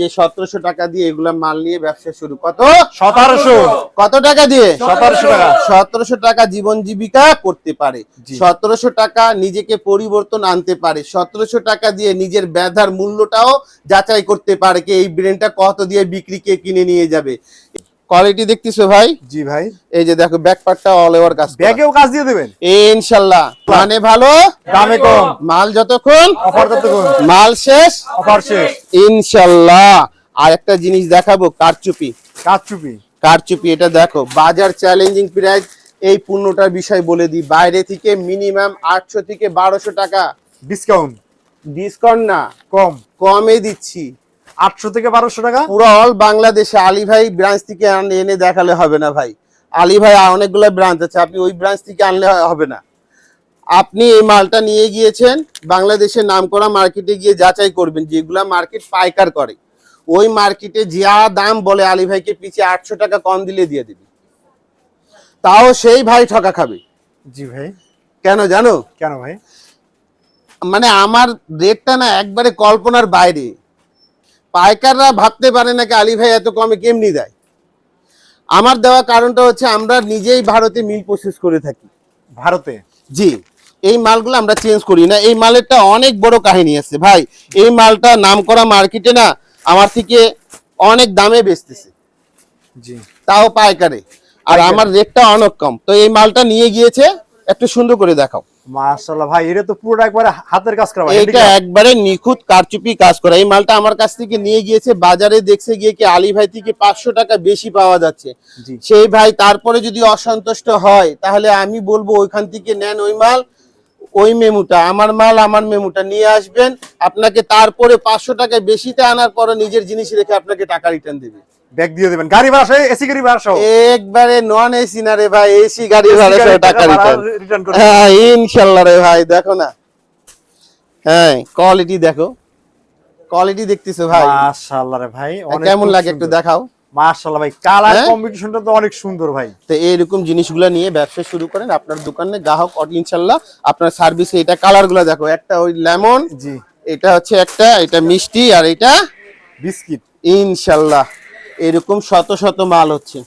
যে সতেরোশো টাকা দিয়ে এগুলা মাল নিয়ে ব্যবসা শুরু। কত? সতেরোশো। কত টাকা দিয়ে? সতেরোশো টাকা। সতেরোশো টাকা জীবন জীবিকা করতে পারে। সতেরোশো টাকা নিজেকে পরিবর্তন আনতে পারে। সতেরোশো টাকা দিয়ে নিজের ব্যথার মূল্যটাও যাচাই করতে পারে কে এই ব্রেনটা কত দিয়ে বিক্রি কে কিনে নিয়ে যাবে। কোয়ালিটি দেখতেছো ভাই? জি ভাই। এই যে দেখো ব্যাক পার্টটা অল ওভার কাজ করা। ব্যাগেও কাজ দিয়ে দেবেন? ইনশাল্লাহ। মানে ভালো? দামে কম। মাল যতক্ষণ অফার কম মাল শেষ? অফার শেষ। ইনশাল্লাহ। আর একটা জিনিস দেখাবো কারচুপি। কাচুপি কারচুপি এটা দেখো বাজার চ্যালেঞ্জিং প্রাইস এই পণ্যটার বিষয় বলে দিই বাইরে থেকে মিনিমাম আটশো থেকে বারোশো টাকা। ডিসকাউন্ট ডিসকাউন্ট না। কম। কমে দিচ্ছি। আটশো থেকে বারোশো টাকা? পুরো অল বাংলাদেশে আলী ভাই ব্রাঞ্চ থেকে এনে দেখালে হবে না ভাই। আলী ভাই অনেকগুলো ব্রাঞ্চ আছে আপনি ওই ব্রাঞ্চ থেকে আনলে হবে না। আপনি এই মালটা নিয়ে গিয়েছেন বাংলাদেশের নামকরা মার্কেটে গিয়ে যাচাই করবেন যেগুলা মার্কেট পাইকার করে। ওই মার্কেটে যা দাম বলে আলী ভাইকে পিছিয়ে আটশো টাকা কম দিলে দিয়ে দিবি। তাও সেই ভাই ঠকা খাবে। জি ভাই। কেন জানো? কেন ভাই? মানে আমার রেটটা না একবারে কল্পনার বাইরে। পাইকাররা ভাবতে পারে না কি আলী ভাই এত কমে কেমনি দেয়? আমার দেওয়া কারণটা হচ্ছে আমরা নিজেই ভারতে মিল প্রসেস করে থাকি। ভারতে? জি। এই মালগুলো আমরা চেঞ্জ করি না। এই মালেরটা অনেক বড় কাহিনী আছে ভাই। এই মালটা নাম করা মার্কেটে না আমার থেকে অনেক দামে বেচতেছে। জি। তাও পাইকারে। আর আমার রেটটা অনেক কম। তো এই মালটা নিয়ে গিয়েছে একটু সুন্দর করে দেখাও। মাশাআল্লাহ ভাই এটা তো পুরোটা একবারে হাতের কাজ করা এইটা একবারে নিখুঁত কারচুপি কাজ করা। এই মালটা আমার কাছ থেকে নিয়ে গিয়েছে বাজারে দেখছে গিয়ে কি আলী ভাই থেকে পাঁচশো টাকা বেশি পাওয়া যাচ্ছে। সেই ভাই তারপরে যদি অসন্তুষ্ট হয় তাহলে আমি বলব ওইখান থেকে নেন ওই মাল ওই মেমুটা আমার মাল আমার মেমুটা নিয়ে আসবেন। আপনাকে তারপরে পাঁচশো টাকা বেশিতে আনার পরে নিজের জিনিস রেখে আপনাকে টাকা রিটার্ন দেবে। ব্যাগ দিয়ে দেবেন। গাড়ি ভাড়া সহ এসি গাড়ি ভাড়া সহ। একবারে নন এসি না রে ভাই এসি গাড়ি ভাড়া সহ টাকা রিটার্ন হ্যাঁ রে ভাই দেখো না। হ্যাঁ কোয়ালিটি দেখো। কোয়ালিটি দেখতেছো ভাই। মাশাআল্লাহ রে ভাই অনেক কেমন লাগে একটু দেখাও। মাশাআল্লাহ ভাই কালার হ্যাঁ? কম্বিনেশনটা তো অনেক সুন্দর ভাই। তো এইরকম জিনিসগুলো নিয়ে ব্যবসা শুরু করেন আপনার দোকানে। গ্রাহক ইনশাল্লাহ আপনার সার্ভিসে এটা কালারগুলো দেখো। একটা ওই লেমন জি। এটা হচ্ছে একটা এটা মিষ্টি আর এটা বিস্কিট। ইনশাল্লাহ। এরকম শত শত মাল হচ্ছে।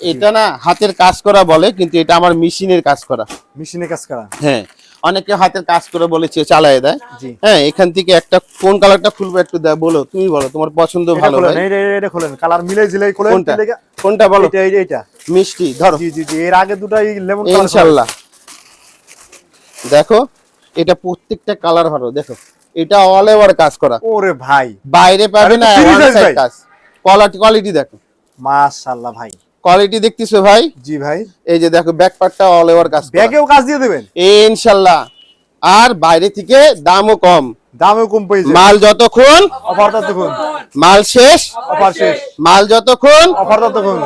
এটা না হাতের কাজ করা বলে কিন্তু এটা আমার মেশিনের কাজ করা। মেশিনে কাজ করা? হ্যাঁ অনেকে হাতের কাজ করে বলেছে চালায় দেয়। হ্যাঁ এখান থেকে একটা কোন কালারটা খুলবো একটু দেয় বলো তুমি বলো তোমার পছন্দ ভালো এটা খোলেন কালার মিলে জিলে খোলেন কোনটা? কোনটা বলো? এটা এইটা। মিষ্টি ধরো। জি জি জি এর আগে দুটাই লেমন ইনশাল্লাহ। দেখো এটা প্রত্যেকটা কালার ভালো দেখো। এটা অল ওভার কাজ করা। ওরে ভাই। বাইরে পাবে না। কাজ। কোয়ালিটি কোয়ালিটি দেখো। মাশাআল্লাহ ভাই। কোয়ালিটি দেখতেছো ভাই? জি ভাই। এই যে দেখো ব্যাক পার্টটা অল ওভার কাজ করা। ব্যাগেও কাজ দিয়ে দেবেন? ইনশাল্লাহ আর বাইরে থেকে দামও কম। দামেও কম পেয়ে মাল যতক্ষণ অফারটা তখন মাল শেষ। অফার শেষ। মাল যতক্ষণ অফারটা তখন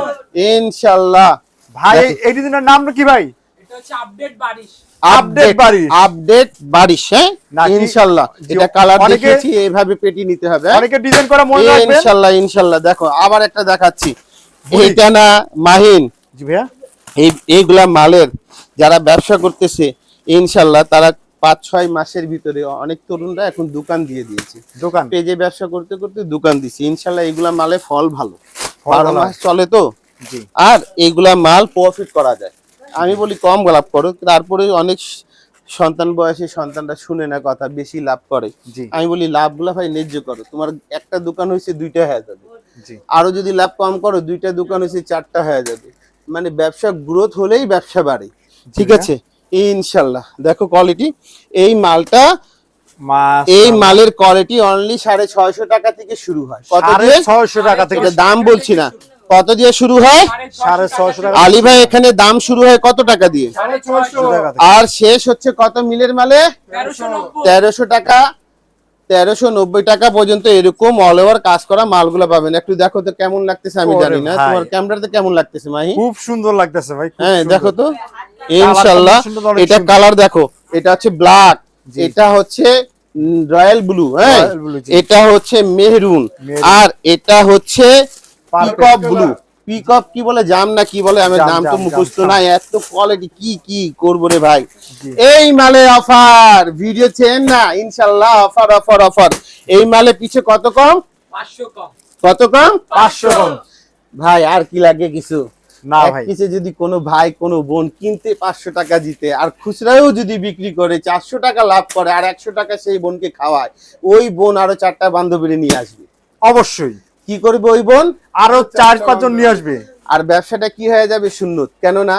ইনশাল্লাহ ভাই এই- এই দিনের নাম কি ভাই? এটা হচ্ছে আপডেট বারিশ। Update বারিশ। আপডেট হ্যাঁ? এটা কালার অনেকে- দেখিয়েছি এইভাবে পেটি নিতে হবে? অনেকে ডিজাইন করা মনে রাখবেন। দেখো আবার একটা দেখাচ্ছি। এইটা না মাহিন। জি ভাইয়া। এই এইগুলা মালের যারা ব্যবসা করতেছে ইনশাল্লাহ তারা পাঁচ ছয় মাসের ভিতরে অনেক তরুণরা এখন দোকান দিয়ে দিয়েছে। দোকান। পেজে ব্যবসা করতে করতে দোকান দিচ্ছে ইনশাল্লাহ এগুলা মালে ফল ভালো। ফল বারো। মাস চলে তো? আর এগুলা মাল প্রফিট করা যায়। আমি বলি কম লাভ করো তারপরে অনেক সন্তান বয়সে সন্তানরা শুনে না কথা বেশি লাভ করে। আমি বলি লাভগুলা ভাই ন্যায্য করো। তোমার একটা দোকান হয়েছে দুইটা হয়ে যাবে। আরও যদি লাভ কম করো দুইটা দোকান হয়েছে চারটা হয়ে যাবে। মানে ব্যবসা গ্রোথ হলেই ব্যবসা বাড়ে। ঠিক। আছে? ইনশাল্লাহ। দেখো কোয়ালিটি এই মালটা এই মালের কোয়ালিটি অনলি সাড়ে ছয়শো টাকা থেকে শুরু হয়। কত ছয়শো টাকা থেকে দাম বলছি না। কত দিয়ে শুরু হয়? সাড়ে ছয়শো টাকা আলী ভাই এখানে দাম শুরু হয় কত টাকা দিয়ে। আর শেষ হচ্ছে কত মিলের মালে? তেরোশো টাকা। তেরোশো নব্বই টাকা পর্যন্ত এরকম অল ওভার কাজ করা মালগুলো পাবেন। একটু দেখো তো কেমন লাগতেছে আমি জানি না। তোমার ক্যামেরাতে কেমন লাগতেছে মাহি? খুব সুন্দর লাগতেছে ভাই হ্যাঁ দেখো তো। ইনশাল্লাহ। তো অনেক এটা কালার দেখো। এটা হচ্ছে ব্ল্যাক। এটা হচ্ছে রয়্যাল ব্লু হ্যাঁ। এটা হচ্ছে মেহরুন। আর এটা হচ্ছে পিকক ব্লু পিকক কি বলে জাম না কি বলে আমার নাম তো মুখস্থ নাই। এত কোয়ালিটি কি কি করব রে ভাই? এই মালে অফার ভিডিও চেন না ইনশাল্লাহ অফার অফার অফার এই মালে পিছে কত কম? কত কম? পাঁচশো কম। ভাই আর কি লাগে কিছু? না ভাই। পিসে যদি কোনো ভাই কোনো বোন কিনতে পাঁচশো টাকা দিতে আর খুচরাও যদি বিক্রি করে চারশো টাকা লাভ করে আর একশো টাকা সেই বোনকে খাওয়ায় ওই বোন আরও চারটা বান্ধবীরে নিয়ে আসবে। অবশ্যই। কি করবে ওই বোন? আরও চার পাঁচজন নিয়ে আসবে। আর ব্যবসাটা কি হয়ে যাবে শূন্য কেননা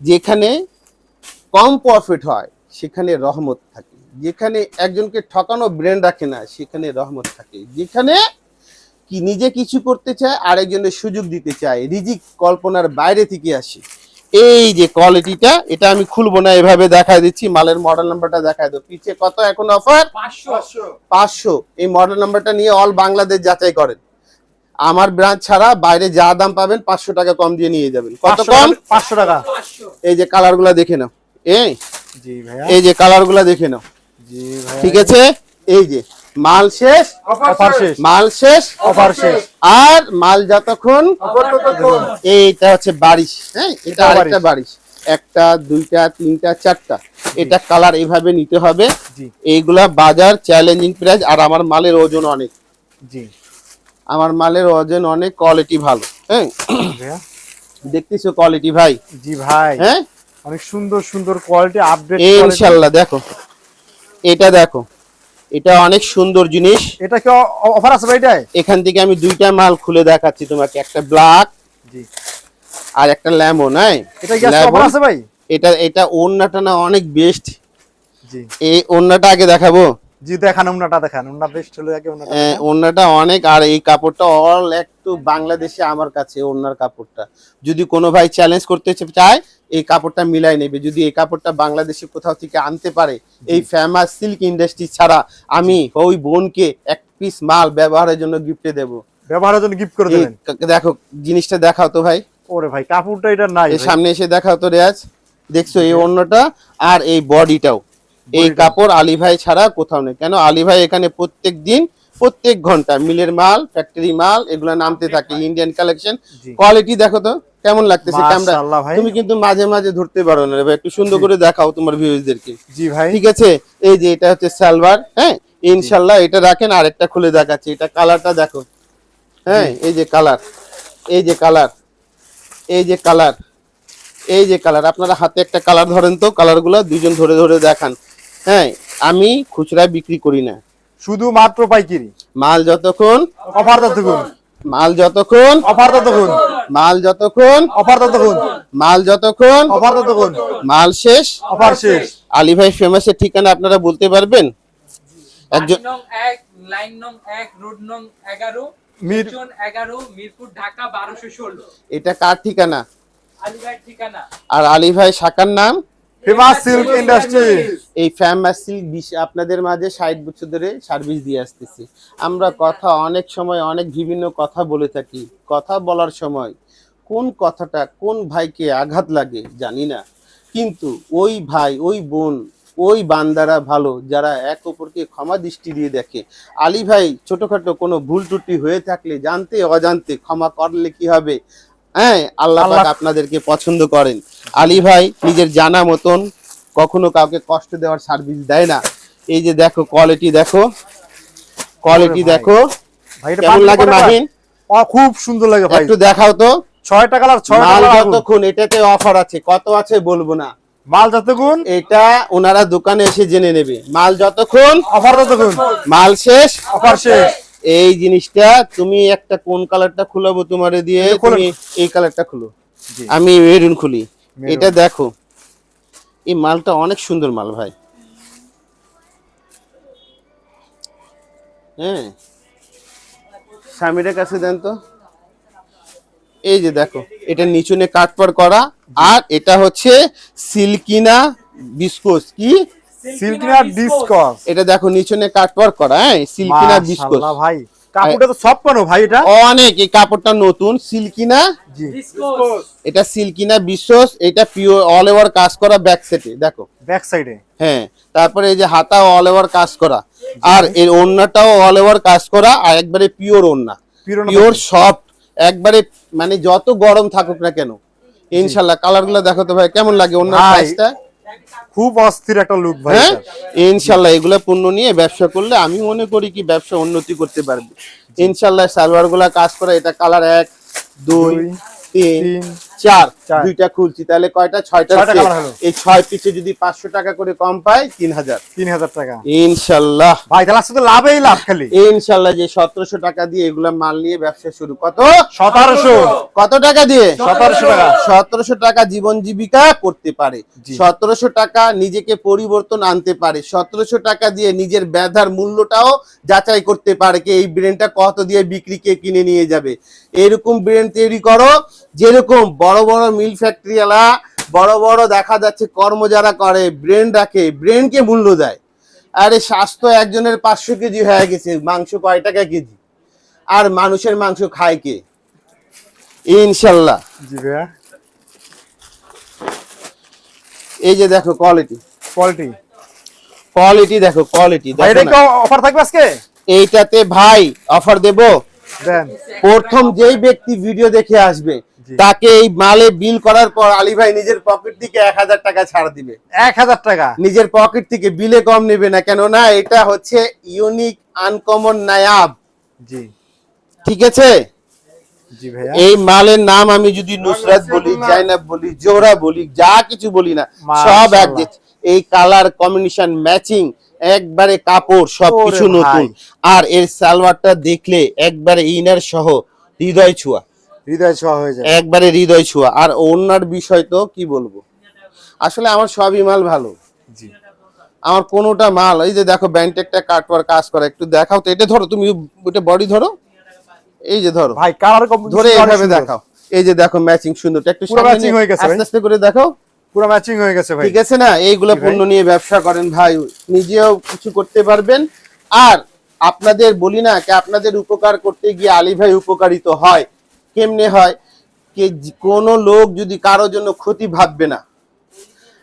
যেখানে কম প্রফিট হয় সেখানে রহমত থাকে। যেখানে একজনকে ঠকানো ব্রেন রাখে না সেখানে রহমত থাকে। যেখানে কি নিজে কিছু করতে চায় আরেকজনের সুযোগ দিতে চায় রিজিক কল্পনার বাইরে থেকে আসে। এই যে কোয়ালিটিটা এটা আমি খুলবো না এভাবে দেখায় দিচ্ছি। মালের মডেল নাম্বারটা দেখায় দাও। পিছে কত এখন অফার পাঁচশো। পাঁচশো। এই মডেল নাম্বারটা নিয়ে অল বাংলাদেশ যাচাই করেন। আমার ব্রাঞ্চ ছাড়া বাইরে যা দাম পাবেন পাঁচশো টাকা কম দিয়ে নিয়ে যাবেন। কত কম? পাঁচশো টাকা। এই যে কালারগুলা দেখে নাও। এই? এই যে কালারগুলা দেখে নাও। ঠিক আছে? এই যে মাল শেষ? অফার শেষ। মাল শেষ? অফার শেষ। আর মাল যতক্ষণ? এইটা হচ্ছে বারিশ হ্যাঁ? এটা আরেকটা বারিশ। একটা দুইটা তিনটা চারটা। এটা কালার এইভাবে নিতে হবে। জি। এইগুলা বাজার চ্যালেঞ্জিং প্রাইস আর আমার মালের ওজন অনেক। জি। আমার মালের ওজন অনেক কোয়ালিটি ভালো হ্যাঁ? দেখতেছো কোয়ালিটি ভাই? জি ভাই। হ্যাঁ? অনেক সুন্দর সুন্দর কোয়ালিটি আপডেট ইনশাল্লাহ দেখো। এটা দেখো এটা অনেক সুন্দর জিনিস। এটা কি অফার আছে ভাই এটাই এখান থেকে আমি দুইটা মাল খুলে দেখাচ্ছি তোমাকে একটা ব্ল্যাক জি। আর একটা লেমন হ্যাঁ? এটা কি অফার আছে ভাই? এটা এটা ওন্নাটা না অনেক বেস্ট জি। এই ওন্নাটা আগে দেখাবো। জি দেখান উন্নাটা দেখান। বেস্ট হলো আগে উন্নাটা আহ, ওন্নাটা অনেক আর এই কাপড়টা অল একটু বাংলাদেশে আমার কাছে ওন্নার কাপড়টা। যদি কোনো ভাই চ্যালেঞ্জ করতে চায় এই কাপড়টা মিলাই নেবে। যদি এই কাপড়টা বাংলাদেশে কোথাও থেকে আনতে পারে এই ফেমাস সিল্ক ইন্ডাস্ট্রি ছাড়া আমি ওই বোনকে এক পিস মাল ব্যবহারের জন্য গিফটে দেবো। ব্যবহারের জন্য গিফট করে দেবেন? দেখো জিনিসটা দেখাও তো ভাই। ওরে ভাই কাপড়টা এটা নাই সামনে এসে দেখাও তো রেয়াজ। দেখছ এই অন্যটা আর এই বডিটাও এই কাপড় আলী ভাই ছাড়া কোথাও নেই। কেন? আলী ভাই এখানে প্রত্যেক দিন প্রত্যেক ঘণ্টা মিলের মাল ফ্যাক্টরি মাল এগুলো নামতে থাকে ইন্ডিয়ান কালেকশন কোয়ালিটি দেখো তো কেমন লাগতেছে ক্যামেরা তুমি কিন্তু মাঝে মাঝে ধরতে পারো না ভাই একটু সুন্দর করে দেখাও তোমার ভিউজদেরকে জি ভাই। ঠিক আছে? এই যে এটা হচ্ছে সালভার হ্যাঁ? ইনশাল্লাহ এটা রাখেন আর একটা খুলে দেখাচ্ছি। এটা কালারটা দেখো। হ্যাঁ এই যে কালার এই যে কালার এই যে কালার এই যে কালার। আপনারা হাতে একটা কালার ধরেন তো কালারগুলো দুইজন ধরে ধরে দেখান। হ্যাঁ আমি খুচরায় বিক্রি করি না। শুধু মাত্র পাইকারি? মাল যতক্ষণ অফার ততক্ষণ। মাল যতক্ষণ অফার ততক্ষণ। মাল যতক্ষণ অফার ততক্ষণ। মাল যতক্ষণ অফার ততক্ষণ। মাল শেষ। অফার শেষ। আলী ভাই ফেমাসের ঠিকানা আপনারা বলতে পারবেন? একজন লাইন নং এক লাইন নং এক রোড নং এগারো মির মিরজন এগারো মিরপুর ঢাকা বারোশো ষোলো। এটা কার ঠিকানা? আলিবাগ ঠিকানা। আর আলী ভাই শাখার নাম? ফেমাস সিল্ক ইন্ডাস্ট্রি এই ফ্যামাস সিল্ক আপনাদের মাঝে ষাট বছর ধরে সার্ভিস দিয়ে আসতেছি। আমরা কথা অনেক সময় অনেক বিভিন্ন কথা বলে থাকি। কথা বলার সময় কোন কথাটা কোন ভাইকে আঘাত লাগে জানি না। কিন্তু ওই ভাই, ওই বোন, ওই বান্দারা ভালো, যারা এক অপরকে ক্ষমা দৃষ্টি দিয়ে দেখে। আলী ভাই, ছোটখাটো কোনো ভুল ত্রুটি হয়ে থাকলে জানতে অজান্তে ক্ষমা করলে কি হবে? হ্যাঁ আল্লাহ পাক আপনাদেরকে পছন্দ করেন। আলী ভাই নিজের জানা মতন কখনো কাউকে কষ্ট দেওয়ার সার্ভিস দেয় না। এই যে দেখো কোয়ালিটি দেখো। কোয়ালিটি দেখো। কেমন লাগে মাহিন? খুব সুন্দর লাগে ভাই। একটু দেখাও তো। ছয়টা কালার ছয় মাল যতক্ষণ এটাতে অফার আছে কত আছে বলব না। মাল যতক্ষণ? এটা ওনারা দোকানে এসে জেনে নেবে। মাল যতক্ষণ অফার ততক্ষণ। মাল শেষ। অফার শেষ। এই জিনিসটা তুমি একটা কোন কালারটা খুলাবো তোমারে দিয়ে তুমি এই কালারটা খুলো। আমি মেরুন খুলি। এটা দেখো। এই মালটা অনেক সুন্দর মাল ভাই। হ্যাঁ। স্বামীর কাছে দেন তো। এই যে দেখো এটা নিচুনে কাটপার করা। আর এটা হচ্ছে সিল্কিনা বিস্কোস কি? সিল্কিনা ডিসকস এটা দেখো নিচুনে কাটপার করা হ্যাঁ? সিল্কিনা বিস্কোস মাশাআল্লাহ ভাই। কাপড়টা তো সব কেন ভাই এটা? অনেক এই কাপড়টা নতুন সিল্কিনা জি। ডিসকোস এটা সিল্কিনা বিশ্বস এটা পিওর অল ওভার কাজ করা ব্যাক সেটে দেখো। ব্যাক সাইডে হ্যাঁ তারপরে এই যে হাতা অল ওভার কাজ করা। আর এর ওড়নাটাও অল ওভার কাজ করা আর একবারে পিওর ওড়না। পিওর সফট একবারে মানে যত গরম থাকুক না কেন ইনশাল্লাহ। কালারগুলো দেখো তো ভাই কেমন লাগে ওড়নার সাইজটা খুব অস্থির একটা লুক ভাই হ্যাঁ? ইনশাল্লাহ এগুলো পণ্য নিয়ে ব্যবসা করলে আমি মনে করি কি ব্যবসা উন্নতি করতে পারবে। ইনশাল্লাহ সালোয়ারগুলা কাজ করা এটা কালার এক দুই তিন চার। দুইটা খুলছি তাহলে কয়টা? ছয়টা। এই ছয় পিছে যদি পাঁচশো টাকা করে কম পাই তিন হাজার। তিন হাজার টাকা। ইনশাল্লাহ। ভাই তাহলে লাভেই লাভ খালি। ইনশাল্লাহ যে সতেরোশো টাকা দিয়ে এগুলা মাল নিয়ে ব্যবসা শুরু। কত? সতেরোশো। কত টাকা দিয়ে? সতেরোশো টাকা। সতেরোশো টাকা জীবন জীবিকা করতে পারে। সতেরোশো টাকা নিজেকে পরিবর্তন আনতে পারে। সতেরোশো টাকা দিয়ে নিজের ব্যথার মূল্যটাও যাচাই করতে পারে কি এই ব্রেনটা কত দিয়ে বিক্রি কে কিনে নিয়ে যাবে। এরকম ব্রেন তৈরি করো যেরকম বড় বড় মিল ফ্যাক্টরিওয়ালা বড় বড় দেখা যাচ্ছে কর্ম যারা করে ব্রেন রাখে ব্রেনকে মূল্য দেয়। আরে স্বাস্থ্য একজনের পাঁচশো কেজি হয়ে গেছে মাংস কয় টাকা কেজি? আর মানুষের মাংস খায় কে? ইনশাল্লাহ। এই যে দেখো কোয়ালিটি কোয়ালিটি কোয়ালিটি দেখো কোয়ালিটি এটা কি অফার থাকবে আজকে? এইটাতে ভাই অফার দেব? দেন। প্রথম যেই ব্যক্তি ভিডিও দেখে আসবে। তাকে এই মালে বিল করার পর আলী ভাই নিজের পকেট থেকে এক হাজার টাকা ছাড় দিবে। এক হাজার টাকা? নিজের পকেট থেকে বিলে কম নেবে না কেননা এটা হচ্ছে ইউনিক আনকমন নায়াব। জি। ঠিক আছে? এই মালের নাম আমি যদি নুসরাত বলি জাইনাব বলি জোহরা বলি যা কিছু বলি না সব এক এই কালার কম্বিনেশন ম্যাচিং একবারে কাপড় সব ওরে কিছু নতুন। আর এর সালোয়ারটা দেখলে একবারে ইনার সহ হৃদয় ছোঁয়া। হৃদয় ছোঁয়া হয়ে যায়। একবারে হৃদয় ছোঁয়া। আর ওনার বিষয় তো কি বলব? আসলে আমার সবই মাল ভালো। জি। আমার কোনোটা মাল এই যে দেখো ব্যান্টেকটা কাটওয়ার কাজ করে একটু দেখাও তো এটা ধরো তুমি ওটা বডি ধরো। এই যে ধরো। ভাই কালার ধরে এইভাবে দেখাও। এই যে দেখো ম্যাচিং সুন্দর। একটু নিয়ে হয়ে গেছে আস্তে আস্তে করে দেখাও। পুরো ম্যাচিং হয়ে গেছে ভাই। ঠিক আছে না? এইগুলো পণ্য নিয়ে ব্যবসা করেন ভাই নিজেও কিছু করতে পারবেন। আর আপনাদের বলি না কি আপনাদের উপকার করতে গিয়ে আলী ভাই উপকারিত হয়। কেমনে হয়? কে কোনো লোক যদি কারও জন্য ক্ষতি ভাববে না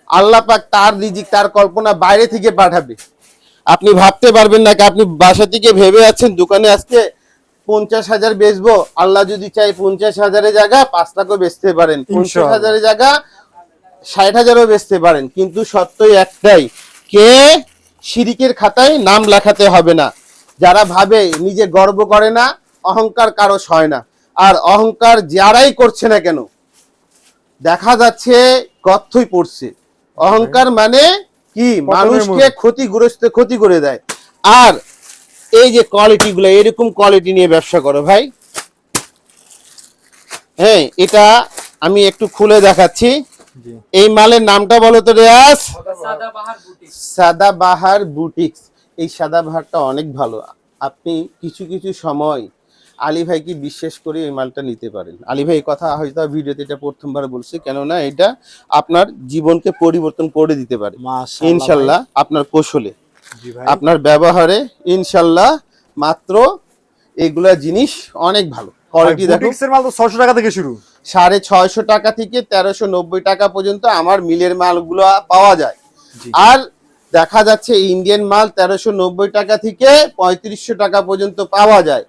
আল্লাহ পাক তার রিজিক তার কল্পনা বাইরে থেকে পাঠাবে। আপনি ভাবতে পারবেন না কি আপনি বাসা থেকে ভেবে আছেন দোকানে আজকে পঞ্চাশ হাজার বেচবো? আল্লাহ যদি চাই পঞ্চাশ হাজারের জায়গা পাঁচ লাখও বেচতে পারেন। পঞ্চাশ হাজারের জায়গা ষাট হাজারও বেচতে পারেন। কিন্তু সত্যই একটাই কে শিরিকের খাতায় নাম লেখাতে হবে না। যারা ভাবে নিজে গর্ব করে না অহংকার কারও হয় না। আর অহংকার যারাই করছে না কেন দেখা যাচ্ছে গর্থই পড়ছে। অহংকার মানে কি? মানুষকে। ক্ষতিগ্রস্ত ক্ষতি করে দেয়। আর এই যে কোয়ালিটি গুলো এরকম কোয়ালিটি নিয়ে ব্যবসা করো ভাই। হ্যাঁ এটা আমি একটু খুলে দেখাচ্ছি। এই মালের নামটা বলো তো রেয়াজ। সাদা বাহার বুটিক সাদা বাহার বুটিক্স এই সাদা বাহারটা অনেক ভালো। আপনি কিছু কিছু সময় আলী ভাইকে বিশ্বাস করে এই মালটা নিতে পারেন? আলী ভাই কথা হয়তো ভিডিওতে এটা প্রথমবার বলছে কেননা এটা আপনার জীবনকে পরিবর্তন করে দিতে পারে। ইনশাল্লাহ আপনার কৌশলে আপনার ব্যবহারে ইনশাল্লাহ মাত্র এগুলা জিনিস অনেক ভালো। কোয়ালিটি দেখো। মাল তো 600 টাকা থেকে শুরু। সাড়ে ছয়শো টাকা থেকে তেরোশো নব্বই টাকা পর্যন্ত আমার মিলের মালগুলো পাওয়া যায়। আর দেখা যাচ্ছে ইন্ডিয়ান মাল তেরোশো নব্বই টাকা থেকে পঁয়ত্রিশশো টাকা পর্যন্ত পাওয়া যায়।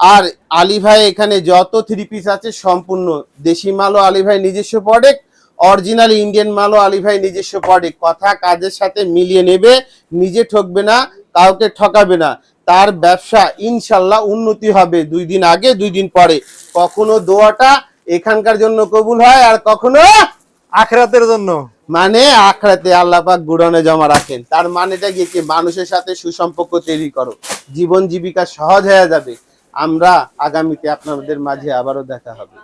আর আলী ভাই এখানে যত থ্রি পিস আছে সম্পূর্ণ দেশি মালও আলী ভাই নিজস্ব প্রোডাক্ট অরিজিনাল ইন্ডিয়ান মালও আলী ভাই নিজস্ব প্রোডাক্ট কথা কাজের সাথে মিলিয়ে নেবে নিজে ঠকবে না কাউকে ঠকাবে না। তার ব্যবসা ইনশাল্লাহ উন্নতি হবে দুই দিন আগে দুই দিন পরে। কখনো দোয়াটা এখানকার জন্য কবুল হয় আর কখনো আখরাতের জন্য। মানে আখড়াতে আল্লাহ পাক গুড়নে জমা রাখেন। তার মানেটা গিয়ে কি? মানুষের সাথে সুসম্পর্ক তৈরি করো। জীবন জীবিকা সহজ হয়ে যাবে। আমরা আগামীতে আপনাদের মাঝে আবারও দেখা হবে।